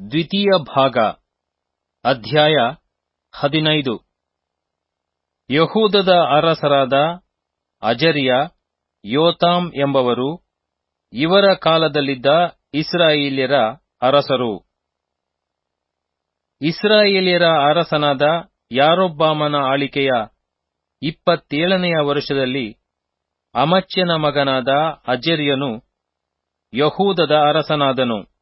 ದ್ವಿತೀಯ ಭಾಗ, ಅಧ್ಯಾಯ ಹದಿನೈದು. ಯಹೂದದ ಅರಸರಾದ ಅಜರಿಯ, ಯೋತಾಮ್ ಎಂಬವರು ಇವರ ಕಾಲದಲ್ಲಿದ್ದ ಇಸ್ರಾಯೇಲ್ಯರ ಅರಸರು. ಇಸ್ರಾಯೇಲ್ಯರ ಅರಸನಾದ ಯಾರೊಬ್ಬಾಮನ ಆಳಿಕೆಯ ಇಪ್ಪತ್ತೇಳನೆಯ ವರ್ಷದಲ್ಲಿ ಅಮಚ್ಯನ ಮಗನಾದ ಅಜರಿಯನು ಯಹೂದದ ಅರಸನಾದನು.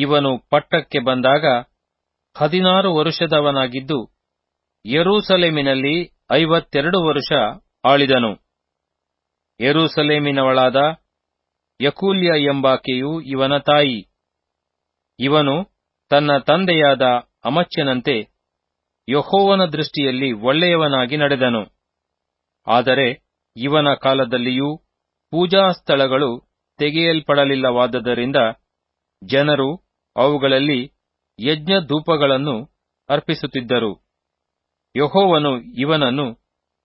ಇವನು ಪಟ್ಟಕ್ಕೆ ಬಂದಾಗ ಹದಿನಾರು ವರುಷದವನಾಗಿದ್ದು ಯರೂಸಲೇಮಿನಲ್ಲಿ ಐವತ್ತೆರಡು ವರುಷ ಆಳಿದನು. ಯರೂಸಲೇಮಿನವಳಾದ ಯಕೂಲ್ಯ ಎಂಬಾಕೆಯು ಇವನ ತಾಯಿ. ಇವನು ತನ್ನ ತಂದೆಯಾದ ಅಮಚ್ಯನಂತೆ ಯಹೋವನ ದೃಷ್ಟಿಯಲ್ಲಿ ಒಳ್ಳೆಯವನಾಗಿ ನಡೆದನು. ಆದರೆ ಇವನ ಕಾಲದಲ್ಲಿಯೂ ಪೂಜಾ ಸ್ಥಳಗಳು ತೆಗೆಯಲ್ಪಡಲಿಲ್ಲವಾದದರಿಂದ ಜನರು ಅವುಗಳಲ್ಲಿ ಯಜ್ಞ ಧೂಪಗಳನ್ನು ಅರ್ಪಿಸುತ್ತಿದ್ದರು. ಯಹೋವನು ಇವನನ್ನು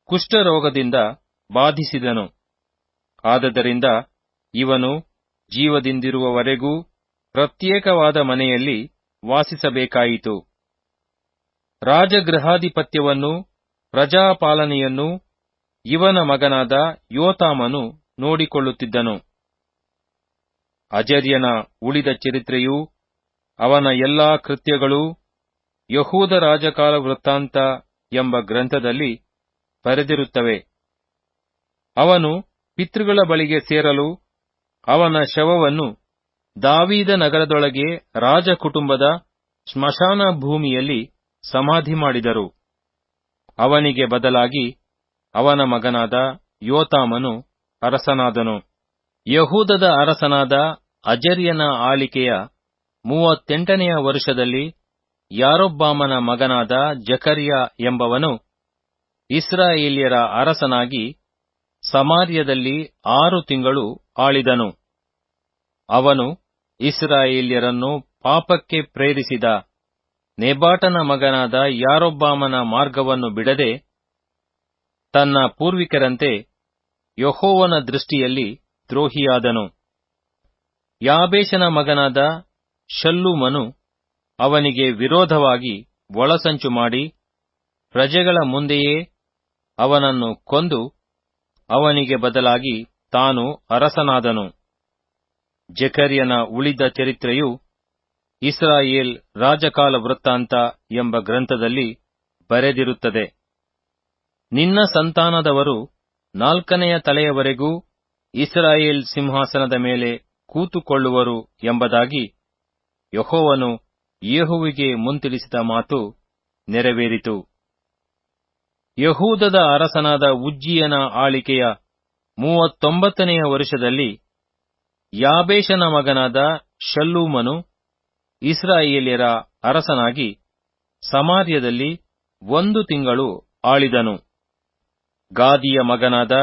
ಕುಷ್ಠರೋಗದಿಂದ ಬಾಧಿಸಿದನು. ಆದದರಿಂದ ಇವನು ಜೀವದಿಂದಿರುವವರೆಗೂ ಪ್ರತ್ಯೇಕವಾದ ಮನೆಯಲ್ಲಿ ವಾಸಿಸಬೇಕಾಯಿತು. ರಾಜಗೃಹಾಧಿಪತ್ಯವನ್ನು, ಪ್ರಜಾಪಾಲನೆಯನ್ನು ಇವನ ಮಗನಾದ ಯೋತಾಮನು ನೋಡಿಕೊಳ್ಳುತ್ತಿದ್ದನು. ಅಜರ್ಯನ ಉಳಿದ ಚರಿತ್ರೆಯೂ ಅವನ ಎಲ್ಲಾ ಕೃತ್ಯಗಳೂ ಯಹೂದ ರಾಜಕಾಲ ವೃತ್ತಾಂತ ಎಂಬ ಗ್ರಂಥದಲ್ಲಿ ಬರೆದಿರುತ್ತವೆ. ಅವನು ಪಿತೃಗಳ ಬಳಿಗೆ ಸೇರಲು ಅವನ ಶವವನ್ನು ದಾವೀದ ನಗರದೊಳಗೆ ರಾಜಕುಟುಂಬದ ಸ್ಮಶಾನ ಭೂಮಿಯಲ್ಲಿ ಸಮಾಧಿ ಮಾಡಿದರು. ಅವನಿಗೆ ಬದಲಾಗಿ ಅವನ ಮಗನಾದ ಯೋತಾಮನು ಅರಸನಾದನು. ಯಹೂದದ ಅರಸನಾದ ಅಜರ್ಯನ ಆಳಿಕೆಯ ಮೂವತ್ತೆಂಟನೆಯ ವರ್ಷದಲ್ಲಿ ಯಾರೊಬ್ಬಾಮನ ಮಗನಾದ ಜಕರಿಯ ಎಂಬವನು ಇಸ್ರಾಯೇಲ್ಯರ ಅರಸನಾಗಿ ಸಮಾರ್ಯದಲ್ಲಿ ಆರು ತಿಂಗಳು ಆಳಿದನು. ಅವನು ಇಸ್ರಾಯೇಲ್ಯರನ್ನು ಪಾಪಕ್ಕೆ ಪ್ರೇರಿಸಿದ. ನೆಬಾಟನ ಮಗನಾದ ಯಾರೊಬ್ಬಾಮನ ಮಾರ್ಗವನ್ನು ಬಿಡದೆ ತನ್ನ ಪೂರ್ವಿಕರಂತೆ ಯಹೋವನ ದೃಷ್ಟಿಯಲ್ಲಿ ದ್ರೋಹಿಯಾದನು. ಯಾಬೇಶನ ಮಗನಾದ ಶಲ್ಲೂಮನು ಅವನಿಗೆ ವಿರೋಧವಾಗಿ ಒಳಸಂಚು ಮಾಡಿ ಪ್ರಜೆಗಳ ಮುಂದೆಯೇ ಅವನನ್ನು ಕೊಂದು ಅವನಿಗೆ ಬದಲಾಗಿ ತಾನು ಅರಸನಾದನು. ಜಕರಿಯನ ಉಳಿದ ಚರಿತ್ರೆಯು ಇಸ್ರಾಯೇಲ್ ರಾಜಕಾಲ ವೃತ್ತಾಂತ ಎಂಬ ಗ್ರಂಥದಲ್ಲಿ ಬರೆದಿರುತ್ತದೆ. ನಿನ್ನ ಸಂತಾನದವರು ನಾಲ್ಕನೆಯ ತಲೆಯವರೆಗೂ ಇಸ್ರಾಯೇಲ್ ಸಿಂಹಾಸನದ ಮೇಲೆ ಕೂತುಕೊಳ್ಳುವರು ಎಂಬುದಾಗಿ ಯಹೋವನು ಯೇಹುವಿಗೆ ಮುಂತಿಳಿಸಿದ ಮಾತು ನೆರವೇರಿತು. ಯಹೂದದ ಅರಸನಾದ ಉಜ್ಜಿಯನ ಆಳಿಕೆಯ ಮೂವತ್ತೊಂಬತ್ತನೆಯ ವರ್ಷದಲ್ಲಿ ಯಾಬೇಷನ ಮಗನಾದ ಶಲ್ಲೂಮನು ಇಸ್ರಾಯೇಲ್ಯರ ಅರಸನಾಗಿ ಸಮಾರ್ಯದಲ್ಲಿ ಒಂದು ತಿಂಗಳು ಆಳಿದನು. ಗಾದಿಯ ಮಗನಾದ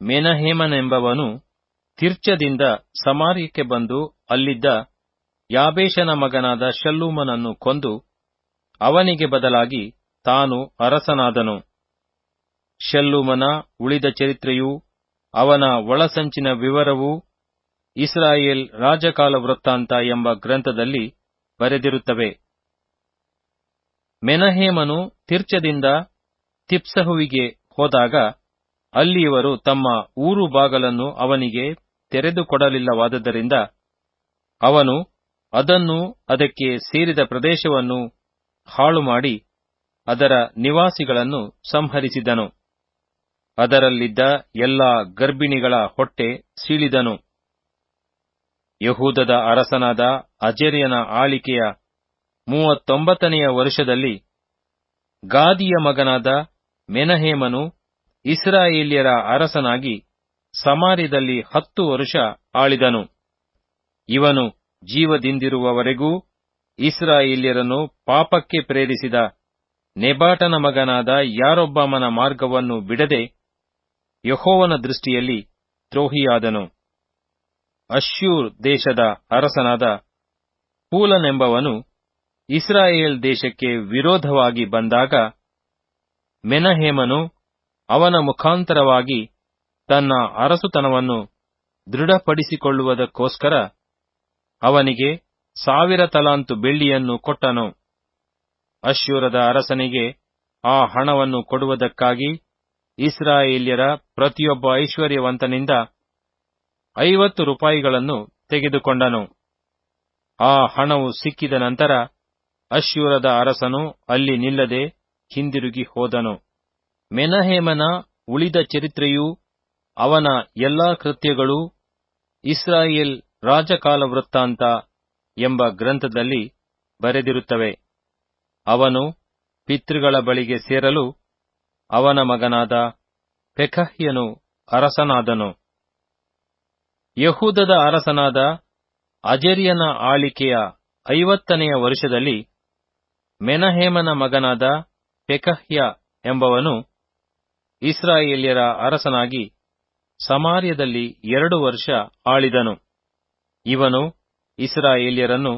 ಮೆನಹೇಮನೆಂಬವನು ತಿರ್ಚದಿಂದ ಸಮಾರ್ಯಕ್ಕೆ ಬಂದು ಅಲ್ಲಿದ್ದ ಯಾಬೇಷನ ಮಗನಾದ ಶಲ್ಲೂಮನನ್ನು ಕೊಂದು ಅವನಿಗೆ ಬದಲಾಗಿ ತಾನು ಅರಸನಾದನು. ಶಲ್ಲೂಮನ ಉಳಿದ ಚರಿತ್ರೆಯೂ ಅವನ ಒಳಸಂಚಿನ ವಿವರವೂ ಇಸ್ರಾಯೇಲ್ ರಾಜಕಾಲ ವೃತ್ತಾಂತ ಎಂಬ ಗ್ರಂಥದಲ್ಲಿ ಬರೆದಿರುತ್ತವೆ. ಮೆನಹೇಮನು ತಿರ್ಚದಿಂದ ತಿಪ್ಸಹುವಿಗೆ ಹೋದಾಗ ಅಲ್ಲಿಯವರು ತಮ್ಮ ಊರು ಬಾಗಲನ್ನು ಅವನಿಗೆ ತೆರೆದುಕೊಡಲಿಲ್ಲವಾದದರಿಂದ ಅವನು ಅದನ್ನು ಅದಕ್ಕೆ ಸೇರಿದ ಪ್ರದೇಶವನ್ನು ಹಾಳು ಮಾಡಿ ಅದರ ನಿವಾಸಿಗಳನ್ನು ಸಂಹರಿಸಿದನು. ಅದರಲ್ಲಿದ್ದ ಎಲ್ಲಾ ಗರ್ಭಿಣಿಗಳ ಹೊಟ್ಟೆ ಸೀಳಿದನು. ಯಹೂದದ ಅರಸನಾದ ಅಜರ್ಯನ ಆಳಿಕೆಯ ಮೂವತ್ತೊಂಬತ್ತನೆಯ ವರ್ಷದಲ್ಲಿ ಗಾದಿಯ ಮಗನಾದ ಮೆನಹೇಮನು ಇಸ್ರಾಯೇಲ್ಯರ ಅರಸನಾಗಿ ಸಮಾರ್ಯದಲ್ಲಿ ಹತ್ತು ವರುಷ ಆಳಿದನು. ಇವನು ಜೀವದಿಂದಿರುವವರೆಗೂ ಇಸ್ರಾಯೇಲ್ಯರನ್ನು ಪಾಪಕ್ಕೆ ಪ್ರೇರಿಸಿದ ನೆಬಾಟನ ಮಗನಾದ ಯಾರೊಬ್ಬಾಮನ ಮಾರ್ಗವನ್ನು ಬಿಡದೆ ಯಹೋವನ ದೃಷ್ಟಿಯಲ್ಲಿ ದ್ರೋಹಿಯಾದನು. ಅಶ್ಯೂರ್ ದೇಶದ ಅರಸನಾದ ಪೂಲನೆಂಬವನು ಇಸ್ರಾಯೇಲ್ ದೇಶಕ್ಕೆ ವಿರೋಧವಾಗಿ ಬಂದಾಗ ಮೆನಹೇಮನು ಅವನ ಮುಖಾಂತರವಾಗಿ ತನ್ನ ಅರಸುತನವನ್ನು ದೃಢಪಡಿಸಿಕೊಳ್ಳುವುದಕ್ಕೋಸ್ಕರ ಅವನಿಗೆ ಸಾವಿರ ತಲಾಂತು ಬೆಳ್ಳಿಯನ್ನು ಕೊಟ್ಟನು. ಅಶ್ಯೂರದ ಅರಸನಿಗೆ ಆ ಹಣವನ್ನು ಕೊಡುವುದಕ್ಕಾಗಿ ಇಸ್ರಾಯೇಲ್ಯರ ಪ್ರತಿಯೊಬ್ಬ ಐಶ್ವರ್ಯವಂತನಿಂದ ಐವತ್ತು ರೂಪಾಯಿಗಳನ್ನು ತೆಗೆದುಕೊಂಡನು. ಆ ಹಣವು ಸಿಕ್ಕಿದ ನಂತರ ಅಶ್ಯೂರದ ಅರಸನು ಅಲ್ಲಿ ನಿಲ್ಲದೆ ಹಿಂದಿರುಗಿ ಹೋದನು. ಮೆನಹೇಮನ ಉಳಿದ ಚರಿತ್ರೆಯೂ ಅವನ ಎಲ್ಲಾ ಕೃತ್ಯಗಳೂ ಇಸ್ರಾಯೇಲ್ ರಾಜಕಾಲ ವೃತ್ತಾಂತ ಎಂಬ ಗ್ರಂಥದಲ್ಲಿ ಬರೆದಿರುತ್ತವೆ. ಅವನು ಪಿತೃಗಳ ಬಳಿಗೆ ಸೇರಲು ಅವನ ಮಗನಾದ ಪೆಕಹ್ಯನು ಅರಸನಾದನು. ಯಹೂದದ ಅರಸನಾದ ಅಜರಿಯನ ಆಳಿಕೆಯ ಐವತ್ತನೆಯ ವರ್ಷದಲ್ಲಿ ಮೆನಹೇಮನ ಮಗನಾದ ಪೆಕಹ್ಯ ಎಂಬವನು ಇಸ್ರಾಯೇಲ್ಯರ ಅರಸನಾಗಿ ಸಮಾರ್ಯದಲ್ಲಿ ಎರಡು ವರ್ಷ ಆಳಿದನು. ಇವನು ಇಸ್ರಾಯೇಲ್ಯರನ್ನು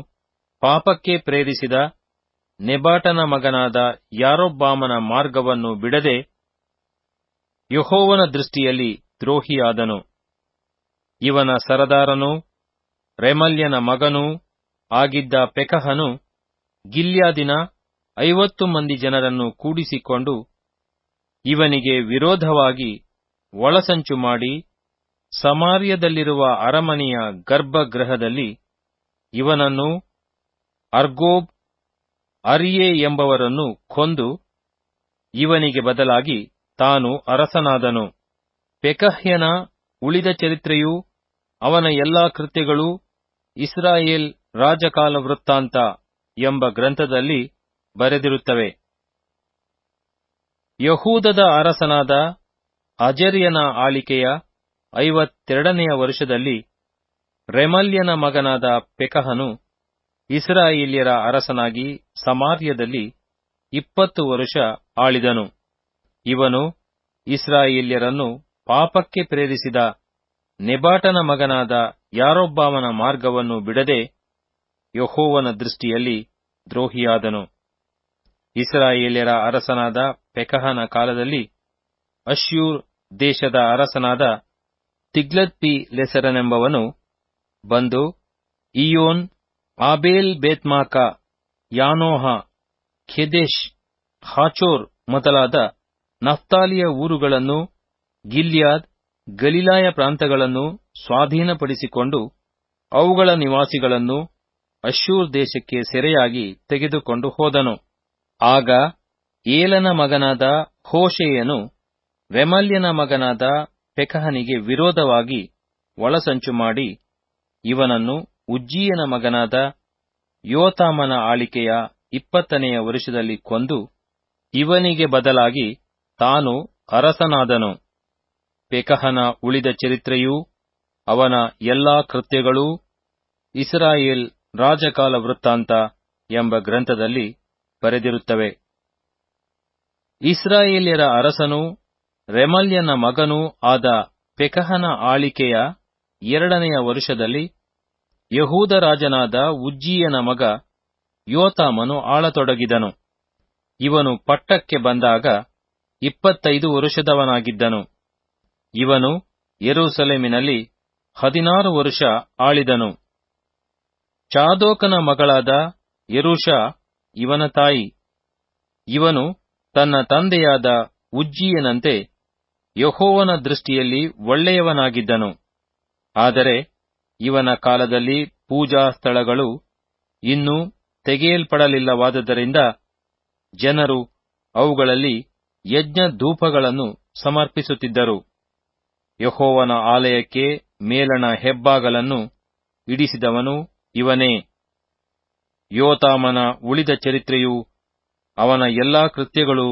ಪಾಪಕ್ಕೆ ಪ್ರೇರಿಸಿದ ನೆಬಾಟನ ಮಗನಾದ ಯಾರೊಬ್ಬಾಮನ ಮಾರ್ಗವನ್ನು ಬಿಡದೆ ಯಹೋವನ ದೃಷ್ಟಿಯಲ್ಲಿ ದ್ರೋಹಿಯಾದನು. ಇವನ ಸರದಾರನೂ ರೆಮಲ್ಯನ ಮಗನೂ ಆಗಿದ್ದ ಪೆಕಹನು ಗಿಲ್ಯಾದಿನ ಐವತ್ತು ಮಂದಿ ಜನರನ್ನು ಕೂಡಿಸಿಕೊಂಡು ಇವನಿಗೆ ವಿರೋಧವಾಗಿ ಒಳಸಂಚು ಮಾಡಿ ಸಮಾರ್ಯದಲ್ಲಿರುವ ಅರಮನೆಯ ಗರ್ಭಗೃಹದಲ್ಲಿ ಇವನನ್ನು ಅರ್ಗೋಬ್ ಅರಿಯೆ ಎಂಬವರನ್ನು ಕೊಂದು ಇವನಿಗೆ ಬದಲಾಗಿ ತಾನು ಅರಸನಾದನು. ಪೆಕಹ್ಯನ ಉಳಿದ ಚರಿತ್ರೆಯೂ ಅವನ ಎಲ್ಲಾ ಕೃತ್ಯಗಳೂ ಇಸ್ರಾಯೇಲ್ ರಾಜಕಾಲ ವೃತ್ತಾಂತ ಎಂಬ ಗ್ರಂಥದಲ್ಲಿ ಬರೆದಿರುತ್ತವೆ. ಯಹೂದದ ಅರಸನಾದ ಅಜರ್ಯನ ಆಳಿಕೆಯ ಐವತ್ತೆರಡನೆಯ ವರ್ಷದಲ್ಲಿ ರೆಮಲ್ಯನ ಮಗನಾದ ಪೆಕಹನು ಇಸ್ರಾಯೇಲ್ಯರ ಅರಸನಾಗಿ ಸಮಾರ್ಯದಲ್ಲಿ ಇಪ್ಪತ್ತು ವರುಷ ಆಳಿದನು. ಇವನು ಇಸ್ರಾಯೇಲ್ಯರನ್ನು ಪಾಪಕ್ಕೆ ಪ್ರೇರಿಸಿದ ನೆಬಾಟನ ಮಗನಾದ ಯಾರೊಬ್ಬಾಮನ ಮಾರ್ಗವನ್ನು ಬಿಡದೆ ಯಹೋವನ ದೃಷ್ಟಿಯಲ್ಲಿ ದ್ರೋಹಿಯಾದನು. ಇಸ್ರಾಯೇಲ್ಯರ ಅರಸನಾದ ಪೆಕಹನ ಕಾಲದಲ್ಲಿ ಅಶ್ಯೂರ್ ದೇಶದ ಅರಸನಾದ ತಿಗ್ಲತ್ಪಿ ಲೆಸರನೆಂಬವನು ಬಂದು ಇಯೋನ್ ಆಬೇಲ್ ಬೇತ್ಮಾಕ, ಯಾನೋಹ, ಖೆದೇಶ್, ಹಾಚೋರ್ ಮೊದಲಾದ ನಫ್ತಾಲಿಯ ಊರುಗಳನ್ನು, ಗಿಲ್ಯಾದ್, ಗಲಿಲಾಯ ಪ್ರಾಂತಗಳನ್ನು ಸ್ವಾಧೀನಪಡಿಸಿಕೊಂಡು ಅವುಗಳ ನಿವಾಸಿಗಳನ್ನು ಅಶೂರ್ ದೇಶಕ್ಕೆ ಸೆರೆಯಾಗಿ ತೆಗೆದುಕೊಂಡು ಹೋದನು. ಆಗ ಏಲನ ಮಗನಾದ ಹೋಶೆಯನು ವೆಮಲ್ಯನ ಮಗನಾದ ಪೆಕಹನಿಗೆ ವಿರೋಧವಾಗಿ ಒಳಸಂಚು ಮಾಡಿ, ಇವನನ್ನು ಉಜ್ಜೀಯನ ಮಗನಾದ ಯೋತಾಮನ ಆಳಿಕೆಯ ಇಪ್ಪತ್ತನೆಯ ವರ್ಷದಲ್ಲಿ ಕೊಂದು, ಇವನಿಗೆ ಬದಲಾಗಿ ತಾನು ಅರಸನಾದನು. ಪೆಕಹನ ಉಳಿದ ಚರಿತ್ರೆಯೂ, ಅವನ ಎಲ್ಲಾ ಕೃತ್ಯಗಳೂ ಇಸ್ರಾಯೇಲ್ ರಾಜಕಾಲ ವೃತ್ತಾಂತ ಎಂಬ ಗ್ರಂಥದಲ್ಲಿ ಬರೆದಿರುತ್ತವೆ. ಇಸ್ರಾಯೇಲ್ಯರ ಅರಸನೂ ರೆಮಲ್ಯನ ಮಗನೂ ಆದ ಪೆಕಹನ ಆಳಿಕೆಯ ಎರಡನೆಯ ವರುಷದಲ್ಲಿ ಯಹೂದ ರಾಜನಾದ ಉಜ್ಜೀಯನ ಮಗ ಯೋತಾಮನು ಆಳತೊಡಗಿದನು. ಇವನು ಪಟ್ಟಕ್ಕೆ ಬಂದಾಗ ಇಪ್ಪತ್ತೈದು ವರುಷದವನಾಗಿದ್ದನು. ಇವನು ಯೆರೂಸಲೇಮಿನಲ್ಲಿ ಹದಿನಾರು ವರುಷ ಆಳಿದನು. ಚಾದೋಕನ ಮಗಳಾದ ಯರುಷ ಇವನ ತಾಯಿ. ಇವನು ತನ್ನ ತಂದೆಯಾದ ಉಜ್ಜೀಯನಂತೆ ಯಹೋವನ ದೃಷ್ಟಿಯಲ್ಲಿ ಒಳ್ಳೆಯವನಾಗಿದ್ದನು. ಆದರೆ ಇವನ ಕಾಲದಲ್ಲಿ ಪೂಜಾ ಸ್ಥಳಗಳು ಇನ್ನೂ ತೆಗೆಯಲ್ಪಡಲಿಲ್ಲವಾದುದರಿಂದ ಜನರು ಅವುಗಳಲ್ಲಿ ಯಜ್ಞ ಧೂಪಗಳನ್ನು ಸಮರ್ಪಿಸುತ್ತಿದ್ದರು. ಯಹೋವನ ಆಲಯಕ್ಕೆ ಮೇಲಣ ಹೆಬ್ಬಾಗಲನ್ನು ಇಡಿಸಿದವನು ಇವನೇ. ಯೋತಾಮನ ಉಳಿದ ಚರಿತ್ರೆಯೂ ಅವನ ಎಲ್ಲಾ ಕೃತ್ಯಗಳು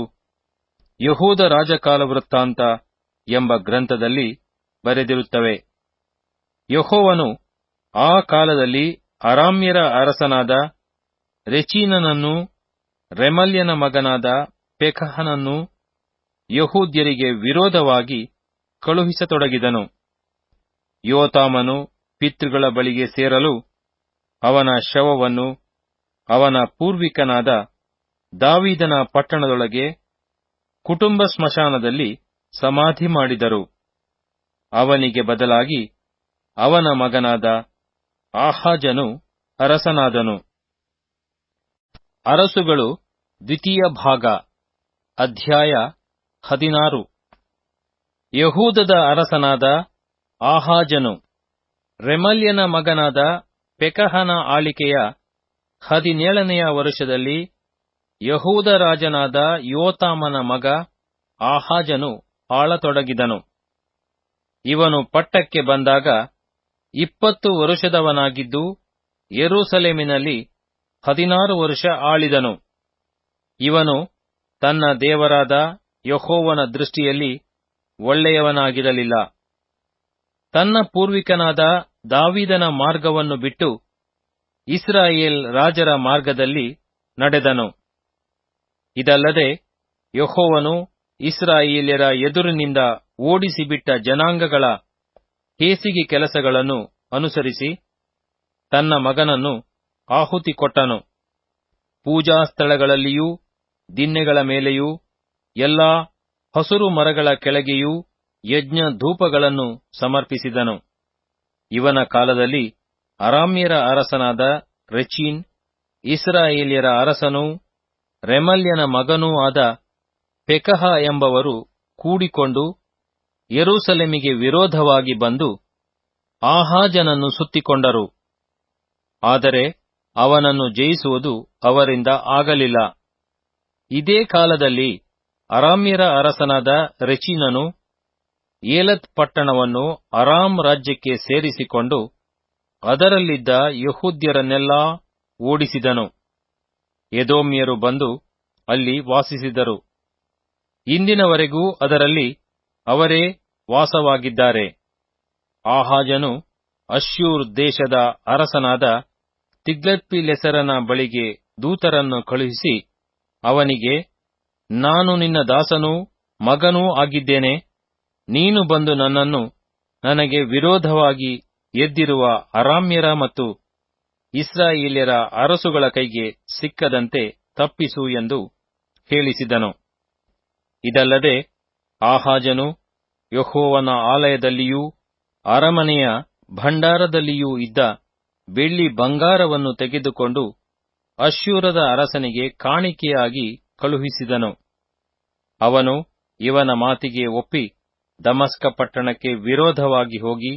ಯಹೂದ ರಾಜಕಾಲ ವೃತ್ತಾಂತ ಎಂಬ ಗ್ರಂಥದಲ್ಲಿ ಬರೆದಿರುತ್ತವೆ. ಯಹೋವನು ಆ ಕಾಲದಲ್ಲಿ ಅರಾಮ್ಯರ ಅರಸನಾದ ರೆಚೀನನನ್ನು, ರೆಮಲ್ಯನ ಮಗನಾದ ಪೆಕಹನನ್ನು ಯಹೂದ್ಯರಿಗೆ ವಿರೋಧವಾಗಿ ಕಳುಹಿಸತೊಡಗಿದನು. ಯೋತಾಮನು ಪಿತೃಗಳ ಬಳಿಗೆ ಸೇರಲು ಅವನ ಶವವನ್ನು ಅವನ ಪೂರ್ವಿಕನಾದ ದಾವಿದನ ಪಟ್ಟಣದೊಳಗೆ ಕುಟುಂಬ ಸ್ಮಶಾನದಲ್ಲಿ ಸಮಾಧಿ ಮಾಡಿದರು. ಅವನಿಗೆ ಬದಲಾಗಿ ಅವನ ಮಗನಾದ ಆಹಾಜನು ಅರಸನಾದನು. ಅರಸುಗಳು ದ್ವಿತೀಯ ಭಾಗ, ಅಧ್ಯಾಯ ಹದಿನಾರು. ಯಹೂದದ ಅರಸನಾದ ಆಹಾಜನು, ರೆಮಲ್ಯನ ಮಗನಾದ ಪೆಕಹನ ಆಳಿಕೆಯ ಹದಿನೇಳನೆಯ ವರುಷದಲ್ಲಿ ಯಹೂದ ರಾಜನಾದ ಯೋತಾಮನ ಮಗ ಆಹಾಜನು ಆಳತೊಡಗಿದನು. ಇವನು ಪಟ್ಟಕ್ಕೆ ಬಂದಾಗ ಇಪ್ಪತ್ತು ವರುಷದವನಾಗಿದ್ದು ಯೆರೂಸಲೇಮಿನಲ್ಲಿ ಹದಿನಾರು ವರುಷ ಆಳಿದನು. ಇವನು ತನ್ನ ದೇವರಾದ ಯಹೋವನ ದೃಷ್ಟಿಯಲ್ಲಿ ಒಳ್ಳೆಯವನಾಗಿರಲಿಲ್ಲ. ತನ್ನ ಪೂರ್ವಿಕನಾದ ದಾವಿದನ ಮಾರ್ಗವನ್ನು ಬಿಟ್ಟು ಇಸ್ರಾಯೇಲ್ ರಾಜರ ಮಾರ್ಗದಲ್ಲಿ ನಡೆದನು. ಇದಲ್ಲದೆ ಯಹೋವನು ಇಸ್ರಾಯೇಲ್ಯರ ಎದುರಿನಿಂದ ಓಡಿಸಿಬಿಟ್ಟ ಜನಾಂಗಗಳ ಹೇಸಿಗೆ ಕೆಲಸಗಳನ್ನು ಅನುಸರಿಸಿ ತನ್ನ ಮಗನನ್ನು ಆಹುತಿ ಕೊಟ್ಟನು. ಪೂಜಾ ಸ್ಥಳಗಳಲ್ಲಿಯೂ ದಿನ್ನೆಗಳ ಮೇಲೆಯೂ, ಎಲ್ಲಾ ಹಸುರು ಮರಗಳ ಕೆಳಗೆಯೂ ಯಜ್ಞ ಧೂಪಗಳನ್ನು ಸಮರ್ಪಿಸಿದನು. ಇವನ ಕಾಲದಲ್ಲಿ ಅರಾಮ್ಯರ ಅರಸನಾದ ರೆಚೀನ್, ಇಸ್ರಾಯೇಲ್ಯರ ಅರಸನೂ ರೆಮಲ್ಯನ ಮಗನೂ ಆದ ಪೆಕಹ ಎಂಬವರು ಕೂಡಿಕೊಂಡು ಯೆರೂಸಲೇಮಿಗೆ ವಿರೋಧವಾಗಿ ಬಂದು ಆಹಾಜನನ್ನು ಸುತ್ತಿಕೊಂಡರು. ಆದರೆ ಅವನನ್ನು ಜಯಿಸುವುದು ಅವರಿಂದ ಆಗಲಿಲ್ಲ. ಇದೇ ಕಾಲದಲ್ಲಿ ಅರಾಮ್ಯರ ಅರಸನಾದ ರೆಚಿನನು ಏಲತ್ ಪಟ್ಟಣವನ್ನು ಅರಾಮ್ ರಾಜ್ಯಕ್ಕೆ ಸೇರಿಸಿಕೊಂಡು ಅದರಲ್ಲಿದ್ದ ಯಹೂದ್ಯರನ್ನೆಲ್ಲಾ ಓಡಿಸಿದನು. ಎದೋಮ್ಯರು ಬಂದು ಅಲ್ಲಿ ವಾಸಿಸಿದರು. ಇಂದಿನವರೆಗೂ ಅದರಲ್ಲಿ ಅವರೇ ವಾಸವಾಗಿದ್ದಾರೆ. ಆಹಾಜನು ಅಶ್ಯೂರ್ ದೇಶದ ಅರಸನಾದ ತಿಗ್ಲತ್ಪಿಲೆಸರನ ಬಳಿಗೆ ದೂತರನ್ನು ಕಳುಹಿಸಿ, ಅವನಿಗೆ, ನಾನು ನಿನ್ನ ದಾಸನೂ ಮಗನೂ ಆಗಿದ್ದೇನೆ. ನೀನು ಬಂದು ನನ್ನನ್ನು ನನಗೆ ವಿರೋಧವಾಗಿ ಎದ್ದಿರುವ ಅರಾಮ್ಯರ ಮತ್ತು ಇಸ್ರಾಯೇಲ್ಯರ ಅರಸುಗಳ ಕೈಗೆ ಸಿಕ್ಕದಂತೆ ತಪ್ಪಿಸು ಎಂದು ಹೇಳಿಸಿದನು. ಇದಲ್ಲದೆ ಆಹಾಜನು ಯಹೋವನ ಆಲಯದಲ್ಲಿಯೂ ಅರಮನೆಯ ಭಂಡಾರದಲ್ಲಿಯೂ ಇದ್ದ ಬೆಳ್ಳಿ ಬಂಗಾರವನ್ನು ತೆಗೆದುಕೊಂಡು ಅಶ್ಯೂರದ ಅರಸನಿಗೆ ಕಾಣಿಕೆಯಾಗಿ ಕಳುಹಿಸಿದನು. ಅವನು ಇವನ ಮಾತಿಗೆ ಒಪ್ಪಿ ದಮಸ್ಕ ಪಟ್ಟಣಕ್ಕೆ ವಿರೋಧವಾಗಿ ಹೋಗಿ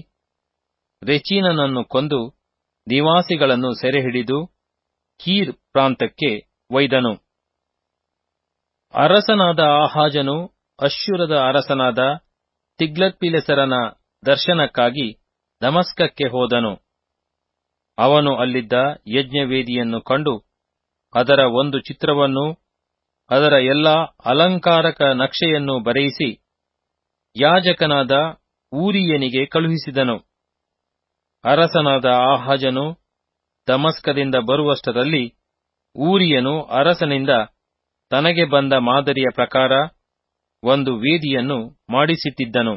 ರೆಚೀನನನ್ನು ಕೊಂದು ನಿವಾಸಿಗಳನ್ನು ಸೆರೆಹಿಡಿದು ಕೀರ್ ಪ್ರಾಂತಕ್ಕೆ ಒಯ್ದನು. ಅರಸನಾದ ಆಹಾಜನು ಅಶ್ಶೂರದ ಅರಸನಾದ ತಿಗ್ಲತ್ಪಿಲೆಸರನ ದರ್ಶನಕ್ಕಾಗಿ ದಮಸ್ಕಕ್ಕೆ ಹೋದನು. ಅವನು ಅಲ್ಲಿದ್ದ ಯಜ್ಞವೇದಿಯನ್ನು ಕಂಡು ಅದರ ಒಂದು ಚಿತ್ರವನ್ನು, ಅದರ ಎಲ್ಲ ಅಲಂಕಾರಕ ನಕ್ಷೆಯನ್ನು ಬರೆಯಿಸಿ ಯಾಜಕನಾದ ಊರಿಯನಿಗೆ ಕಳುಹಿಸಿದನು. ಅರಸನಾದ ಆಹಾಜನು ದಮಸ್ಕದಿಂದ ಬರುವಷ್ಟರಲ್ಲಿ ಊರಿಯನು ಅರಸನಿಂದ ತನಗೆ ಬಂದ ಮಾದರಿಯ ಪ್ರಕಾರ ಒಂದು ವೇದಿಯನ್ನು ಮಾಡಿಸಿಟ್ಟಿದ್ದನು.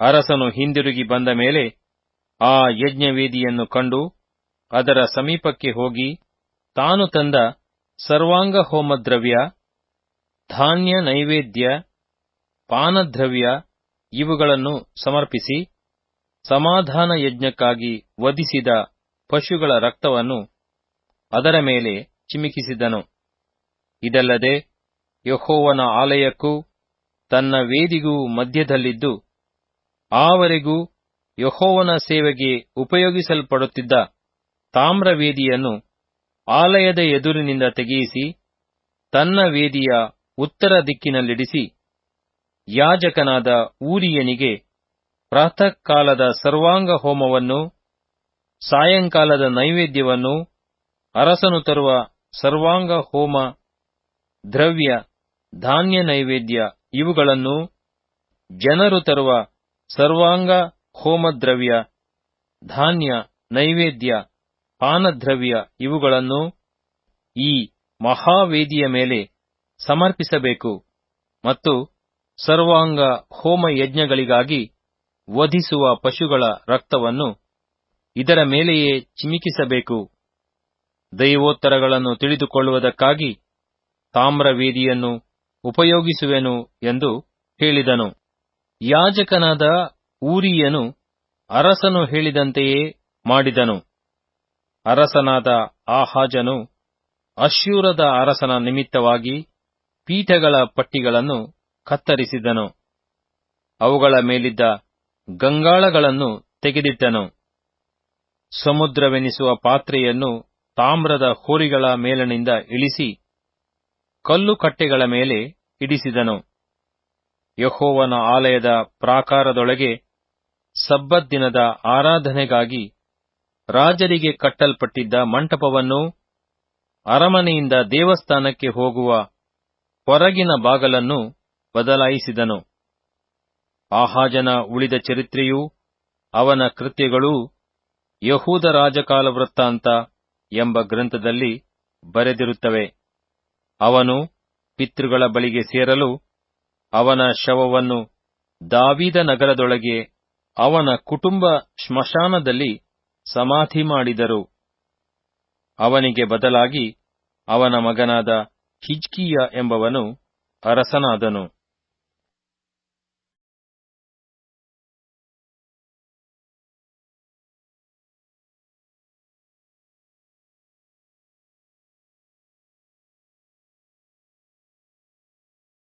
ಅರಸನು ಹಿಂದಿರುಗಿ ಬಂದ ಮೇಲೆ ಆ ಯಜ್ಞವೇದಿಯನ್ನು ಕಂಡು ಅದರ ಸಮೀಪಕ್ಕೆ ಹೋಗಿ ತಾನು ತಂದ ಸರ್ವಾಂಗ ಹೋಮದ್ರವ್ಯ, ಧಾನ್ಯ ನೈವೇದ್ಯ, ಪಾನದ್ರವ್ಯ ಇವುಗಳನ್ನು ಸಮರ್ಪಿಸಿ ಸಮಾಧಾನ ಯಜ್ಞಕ್ಕಾಗಿ ವಧಿಸಿದ ಪಶುಗಳ ರಕ್ತವನ್ನು ಅದರ ಮೇಲೆ ಚಿಮಿಕಿಸಿದನು ಇದಲ್ಲದೆ ಯಹೋವನ ಆಲಯಕ್ಕೂ ತನ್ನ ವೇದಿಗೂ ಮಧ್ಯದಲ್ಲಿದ್ದು ಆವರೆಗೂ ಯಹೋವನ ಸೇವೆಗೆ ಉಪಯೋಗಿಸಲ್ಪಡುತ್ತಿದ್ದ ತಾಮ್ರ ವೇದಿಯನ್ನು ಆಲಯದ ಎದುರಿನಿಂದ ತೆಗೆಯಿಸಿ ತನ್ನ ವೇದಿಯ ಉತ್ತರ ದಿಕ್ಕಿನಲ್ಲಿಡಿಸಿ ಯಾಜಕನಾದ ಊರಿಯನಿಗೆ ಪ್ರಾತಃ ಕಾಲದ ಸರ್ವಾಂಗ ಹೋಮವನ್ನು ಸಾಯಂಕಾಲದ ನೈವೇದ್ಯವನ್ನು ಅರಸನು ತರುವ ಸರ್ವಾಂಗ ಹೋಮ ದ್ರವ್ಯ, ಧಾನ್ಯ ನೈವೇದ್ಯ ಇವುಗಳನ್ನು ಜನರು ತರುವ ಸರ್ವಾಂಗ ಹೋಮದ್ರವ್ಯ, ಧಾನ್ಯ, ನೈವೇದ್ಯ, ಪಾನದ್ರವ್ಯ ಇವುಗಳನ್ನು ಈ ಮಹಾವೇದಿಯ ಮೇಲೆ ಸಮರ್ಪಿಸಬೇಕು ಮತ್ತು ಸರ್ವಾಂಗ ಹೋಮ ಯಜ್ಞಗಳಿಗಾಗಿ ವಧಿಸುವ ಪಶುಗಳ ರಕ್ತವನ್ನು ಇದರ ಮೇಲೆಯೇ ಚಿಮಿಕಿಸಬೇಕು. ದೈವೋತ್ತರಗಳನ್ನು ತಿಳಿದುಕೊಳ್ಳುವುದಕ್ಕಾಗಿ ತಾಮ್ರವೇದಿಯನ್ನು ಉಪಯೋಗಿಸುವೆನು ಎಂದು ಹೇಳಿದನು. ಯಾಜಕನಾದ ಊರಿಯನು ಅರಸನು ಹೇಳಿದಂತೆಯೇ ಮಾಡಿದನು. ಅರಸನಾದ ಆಹಾಜನು ಅಶ್ಯೂರದ ಅರಸನ ನಿಮಿತ್ತವಾಗಿ ಪೀಠಗಳ ಪಟ್ಟಿಗಳನ್ನು ಕತ್ತರಿಸಿದನು. ಅವುಗಳ ಮೇಲಿದ್ದ ಗಂಗಾಳಗಳನ್ನು ತೆಗೆದಿಟ್ಟನು. ಸಮುದ್ರವೆನಿಸುವ ಪಾತ್ರೆಯನ್ನು ತಾಮ್ರದ ಹೋರಿಗಳ ಮೇಲನಿಂದ ಇಳಿಸಿ ಕಲ್ಲು ಕಟ್ಟೆಗಳ ಮೇಲೆ ಇಡಿಸಿದನು. ಯಹೋವನ ಆಲಯದ ಪ್ರಾಕಾರದೊಳಗೆ ಸಬ್ಬತ್ ದಿನದ ಆರಾಧನೆಗಾಗಿ ರಾಜರಿಗೆ ಕಟ್ಟಲ್ಪಟ್ಟಿದ್ದ ಮಂಟಪವನ್ನು ಅರಮನೆಯಿಂದ ದೇವಸ್ಥಾನಕ್ಕೆ ಹೋಗುವ ಹೊರಗಿನ ಬಾಗಲನ್ನು ಬದಲಾಯಿಸಿದನು. ಆಹಾಜನ ಉಳಿದ ಚರಿತ್ರೆಯೂ ಅವನ ಕೃತ್ಯಗಳೂ ಯಹೂದ ರಾಜಕಾಲ ವೃತ್ತಾಂತ ಎಂಬ ಗ್ರಂಥದಲ್ಲಿ ಬರೆದಿರುತ್ತವೆ. ಅವನು ಪಿತೃಗಳ ಬಳಿಗೆ ಸೇರಲು ಅವನ ಶವವನ್ನು ದಾವಿದ ನಗರದೊಳಗೆ ಅವನ ಕುಟುಂಬ ಸ್ಮಶಾನದಲ್ಲಿ ಸಮಾಧಿ ಮಾಡಿದರು. ಅವನಿಗೆ ಬದಲಾಗಿ ಅವನ ಮಗನಾದ ಹಿಜ್ಕಿಯ ಎಂಬವನು ಅರಸನಾದನು.